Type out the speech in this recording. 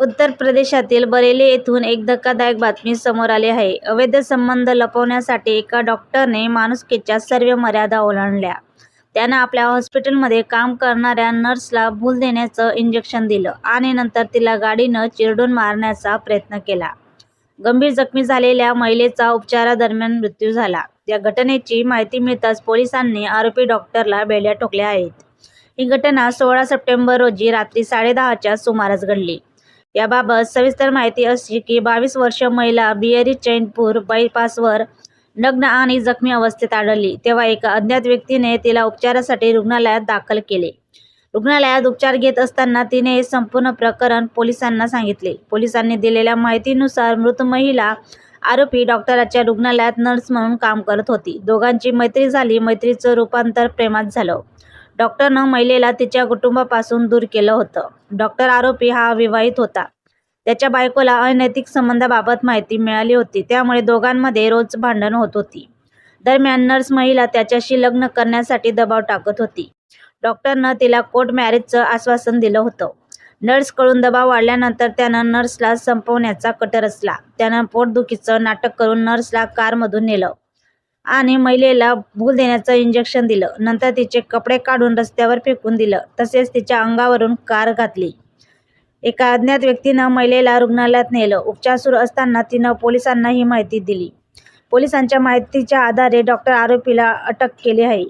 उत्तर प्रदेशातील बरेली येथून एक धक्कादायक बातमी समोर आली आहे. अवैध संबंध लपवण्यासाठी एका डॉक्टरने माणुसकीच्या सर्व मर्यादा ओलांडल्या. त्यानं आपल्या हॉस्पिटलमध्ये काम करणाऱ्या नर्सला भूल देण्याचं इंजेक्शन दिलं आणि नंतर तिला गाडीनं चिरडून मारण्याचा प्रयत्न केला. गंभीर जखमी झालेल्या महिलेचा उपचारादरम्यान मृत्यू झाला. या घटनेची माहिती मिळताच पोलिसांनी आरोपी डॉक्टरला बेड्या ठोकल्या आहेत. ही घटना सोळा सप्टेंबर रोजी रात्री साडेदहाच्या सुमारास घडली. याबाबत सविस्तर माहिती अशी की बावीस वर्ष महिला बियरी चैनपूर बायपासवर नग्न आणि जखमी अवस्थेत आढळली तेव्हा एका अज्ञात व्यक्तीने तिला उपचारासाठी रुग्णालयात दाखल केले. रुग्णालयात उपचार घेत असताना तिने हे संपूर्ण प्रकरण पोलिसांना सांगितले. पोलिसांनी दिलेल्या माहितीनुसार मृत महिला आरोपी डॉक्टरांच्या रुग्णालयात नर्स म्हणून काम करत होती. दोघांची मैत्री झाली. मैत्रीचं रूपांतर प्रेमात झालं. डॉक्टरनं महिलेला तिच्या कुटुंबापासून दूर केलं होतं. डॉक्टर आरोपी हा अविवाहित होता. त्याच्या बायकोला अनैतिक संबंधांबाबत माहिती मिळाली होती. त्यामुळे दोघांमध्ये रोज भांडण होत होती. दरम्यान नर्स महिला त्याच्याशी लग्न करण्यासाठी दबाव टाकत होती. डॉक्टरनं तिला कोर्ट मॅरेजचं आश्वासन दिलं होतं. नर्सकडून दबाव वाढल्यानंतर त्यानं नर्सला संपवण्याचा कट रचला. त्यानं पोटदुखीचं नाटक करून नर्सला कारमधून नेलं आणि महिलेला भूल देण्याचं इंजेक्शन दिलं. नंतर तिचे कपडे काढून रस्त्यावर फेकून दिलं तसेच तिच्या अंगावरून कार घातली. एका अज्ञात व्यक्तीनं महिलेला रुग्णालयात नेलं. उपचार सुरू असताना तिनं पोलिसांना ही माहिती दिली. पोलिसांच्या माहितीच्या आधारे डॉक्टर आरोपीला अटक केली आहे.